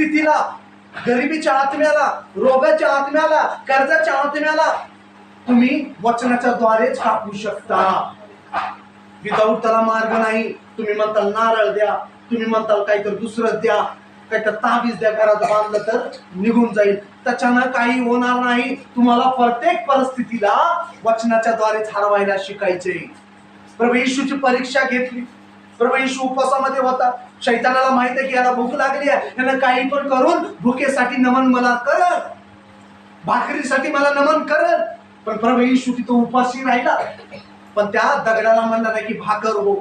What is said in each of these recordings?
स्थितीला गरिबीच्या आत्म्याला रोगाच्या आत्म्याला कर्जाच्या आत्म्याला तुम्ही वचनाच्या द्वारेच कापू शकता. विदाऊट त्याला मार्ग नाही. तुम्ही म्हणताल नारळ द्या. तुम्ही म्हणताल काहीतरी दुसरं द्या. काहीतरी ताबीज द्या. घरात बांधलं तर निघून जाईल. त्याच्यानं काही होणार नाही. तुम्हाला प्रत्येक परिस्थितीला वचनाच्या द्वारेच हरवायला शिकायचे प्रभू येशूची परीक्षा घेतली. प्रभू येशू उपवासामध्ये होता. शैतानाला माहीत आहे की याला भूक लागली आहे. यानं काही पण करून भुकेसाठी नमन मला कर भाकरीसाठी मला नमन कर पण प्रभू येशू तिथं उपाशी राहिला. पण त्या दगडाला म्हणणार आहे की भाकर हो.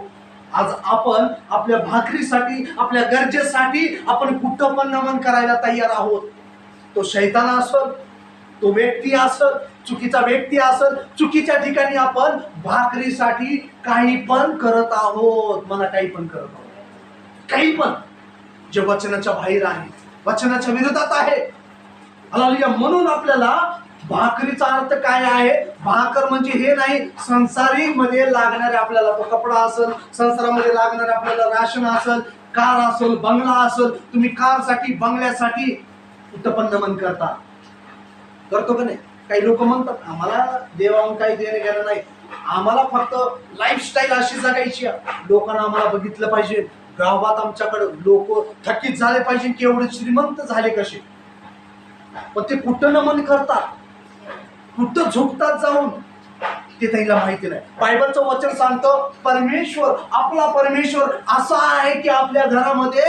आज आपण आपल्या भाकरीसाठी आपल्या गरजेसाठी आपण कुठं पण नमन करायला तयार आहोत. तो शैतान असत तो व्यक्ती असत चुकीचा व्यक्ती असल चुकीच्या ठिकाणी आपण भाकरीसाठी काही पण करत आहोत. मला काही पण करत आहोत. काही पण. जे वचनाच्या बाहेर आहे वचनाच्या विरोधात आहे. म्हणून आपल्याला भाकरीचा अर्थ काय आहे? भाकर म्हणजे हे नाही संसारी मध्ये लागणारे आपल्याला तो कपडा असेल संसारामध्ये लागणारे आपल्याला राशन असेल कार असेल बंगला असेल तुम्ही कारसाठी बंगल्यासाठी उत्पन्न मन करता. करतो का नाही? काही लोक म्हणतात आम्हाला देवाहून काही देणे घेणं नाही. आम्हाला फक्त लाईफस्टाईल अशी जगायची लोकांना आम्हाला बघितलं पाहिजे. गावात आमच्याकडे लोक थकीत झाले पाहिजे की एवढे श्रीमंत झाले कसे? पण ते कुठं नमन करतात? कुठं झुकतात जाऊन? ते त्याला माहिती नाही. बायबलचं वचन सांगतं परमेश्वर आपला परमेश्वर असा आहे की आपल्या घरामध्ये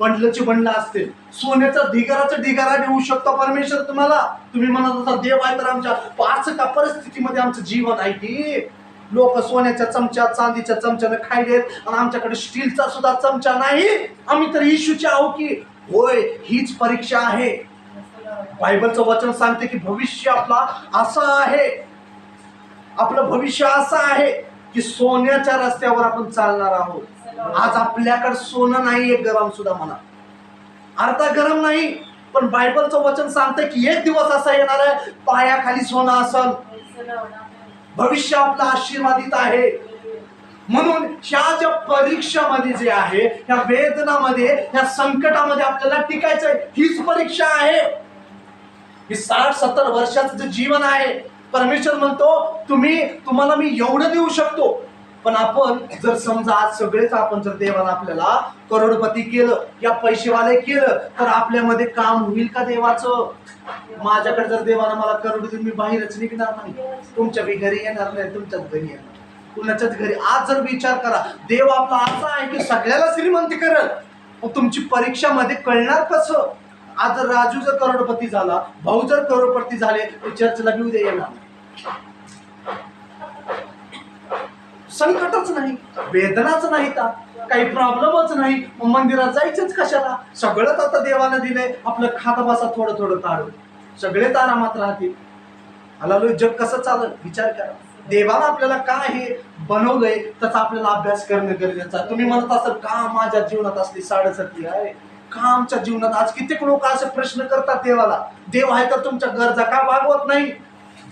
बंडलचे बंडल असते सोन्याचा ढिगाराचं ढिगारा देऊ शकतो परमेश्वर तुम्हाला. तुम्ही म्हणत होता देव आहे तर आमच्या पाच का परिस्थितीमध्ये आमचं जीवन आहे की. लोक सोन्याच्या चमच्या चांदीच्या चमच्यानं खायलेत आणि आमच्याकडे स्टीलचा सुद्धा चमचा नाही. आम्ही तर इशूचे आहो की. होय हीच परीक्षा आहे. बायबलचं वचन सांगते की भविष्य आपला असं आहे. आपलं भविष्य असं आहे की सोन्याच्या रस्त्यावर आपण चालणार आहोत. आज आपल्याकडे सोनं नाही एक गरम सुद्धा म्हणा. अर्धा गरम नाही पण बायबलचं वचन सांगतं की एक दिवस असा येणार आहे पायाखाली सोनं असल. भविष्य आपलं आशीर्वादित आहे. म्हणून ह्या ज्या परीक्षामध्ये जे आहे ह्या वेदनामध्ये ह्या संकटामध्ये आपल्याला टिकायचं आहे हीच परीक्षा आहे. ही साठ सत्तर वर्षाचं जे जीवन आहे परमेश्वर म्हणतो तुम्ही तुम्हाला मी एवढं देऊ शकतो पण आपण जर समजा आज सगळेच आपण जर देवाला आपल्याला करोडपती केलं या पैसेवाले केलं तर आपल्यामध्ये काम होईल का देवाचं? माझ्याकडे जर देवाला मला करोड देऊन मी बाहेरच निघणार नाही. तुमच्या बी घरी येणार नाही तुमच्याच घरी येणार कुणाच्याच घरी. आज जर विचार करा देव आपला असा आहे की सगळ्याला श्रीमंती करल. तुमची परीक्षा मध्ये कळणार कसं? आज जर राजू जर करोडपती झाला भाऊ जर करोडपती झाले तर चर्चला घेऊ दे येणार. संकटच नाही वेदनाच नाही का काही प्रॉब्लेमच नाही. मग मंदिरात जायचंच कशाला? सगळंच आता देवानं दिलंय. आपलं खातबासा बसा थोडं थोडं काढून सगळे आरामात राहतील. हलालो जग कसं चालत विचार करा. देवाला आपल्याला काय हे बनवलंय त्याचा आपल्याला अभ्यास करणं गरजेचं आहे. तुम्ही म्हणत असाल का माझ्या जीवनात असली साडेसाती आहे? का आमच्या जीवनात आज कित्येक लोक असे प्रश्न करतात देवाला? देव आहे तर तुमच्या गरजा का भागवत नाही?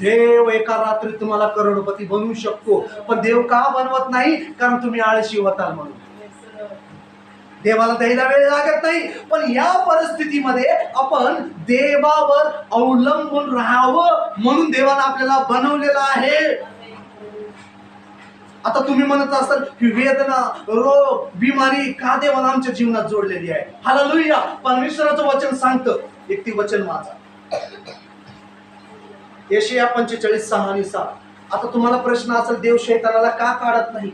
देव एका रात्री तुम्हाला करोडपती बनवू शकतो. पण देव का बनवत नाही? कारण तुम्ही आळशी होताल म्हणून. देवाला द्यायला वेळ लागत नाही. पण या परिस्थितीमध्ये आपण देवावर अवलंबून राहावं म्हणून देवाला आपल्याला बनवलेलं आहे. आता तुम्ही म्हणत असाल की वेदना रोग बिमारी का देवाला आमच्या जीवनात जोडलेली आहे? हालेलुया. परमेश्वराचं वचन सांगतं. एक ती वचन माझा यशया पंचेचाळीस सहा आणि सात. आता तुम्हाला प्रश्न असेल देव शैतानाला का काढत नाही?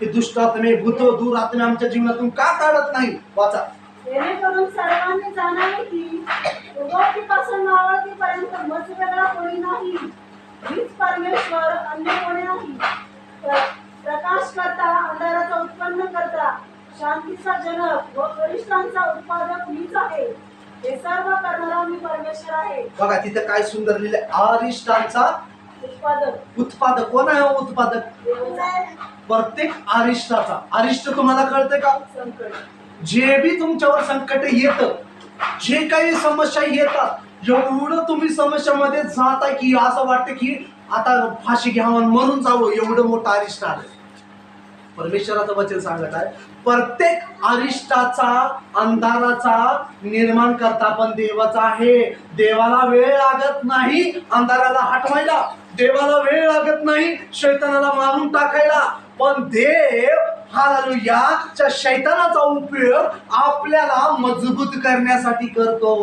ते दुष्ट आत्मे भूत दूर आत्मे आमच्या जीवनातून का काढत नाही? वाचा. जेणेकरून सर्वांनी जाणावे की उगवतीपासून मावळतीपर्यंत मज वेगळा कोणी नाही. हीच परमेश्वर अन्य कोणी नाही. प्रकाश करता अंधाराचा उत्पन्न करता शांतीचा जनक व वरिष्ठांचा उत्पादक मीच आहे. हे सर्व करणारा मी परमेश्वर आहे. बघा तिथं काय सुंदर लिहिले अरिष्टांचा उत्पादक. उत्पादक. कोण आहे हा उत्पादक? देवाचा प्रत्येक अरिष्टाचा अरिष्ट तुम्हाला कळतंय का? संकट. जे बी तुमच्यावर संकट येत जे काही समस्या येतात एवढं तुम्ही समस्यामध्ये जाताय की असं वाटतं की आता फाशी घ्यावं मरून जावं एवढं मोठं अरिष्ट आलं परमेश्वराचं वचन सांगत आहे. प्रत्येक अरिष्टाचा अंधाराचा निर्माण करता पण देवाचा आहे. देवाला वेळ लागत नाही अंधाराला हटवायला. देवाला वेळ लागत नाही शैतानाला मारून टाकायला. पण देव हालेलुया शैतानाचा उपयोग आपल्याला मजबूत करण्यासाठी करतो.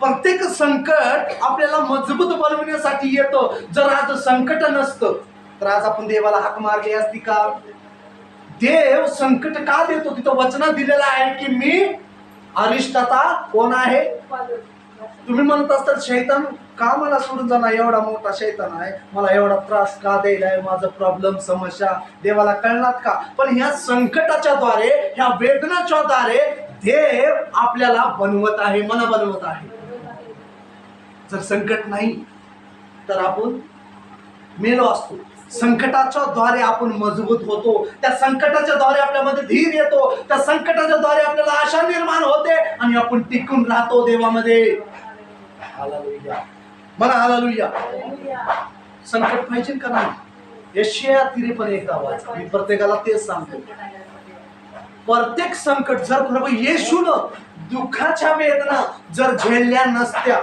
प्रत्येक संकट आपल्याला मजबूत बनवण्यासाठी येतो. जर आज संकट नसतं तर आज आपण देवाला हाक मारली असती का? देव संकट का देतो? तिथं वचन दिलेलं आहे की मी अरिष्टता कोण आहे? तुम्ही म्हणत असतात शैतान का मला सोडून जाणार? एवढा मोठा शैतान आहे. मला एवढा त्रास का द्यायलाय? माझं प्रॉब्लेम समस्या देवाला कळणार का? पण ह्या संकटाच्या द्वारे ह्या वेदनाच्या द्वारे देव आपल्याला बनवत आहे मला बनवत आहे. जर संकट नाही तर आपण मेलो असतो. संकटाच्या द्वारे आपण मजबूत होतो. त्या संकटाच्या द्वारे आपल्यामध्ये धीर येतो. त्या संकटाच्या द्वारे आपल्याला आशा निर्माण होते आणि आपण टिकून राहतो देवामध्ये. मला म्हणा हालेलुया. संकट पाहिजे का नाही? यशिया तिरे पण एक आवाज मी प्रत्येकाला तेच सांगतो. प्रत्येक संकट जर प्रभू येशून दुःखाच्या वेदना जर झेलल्या नसत्या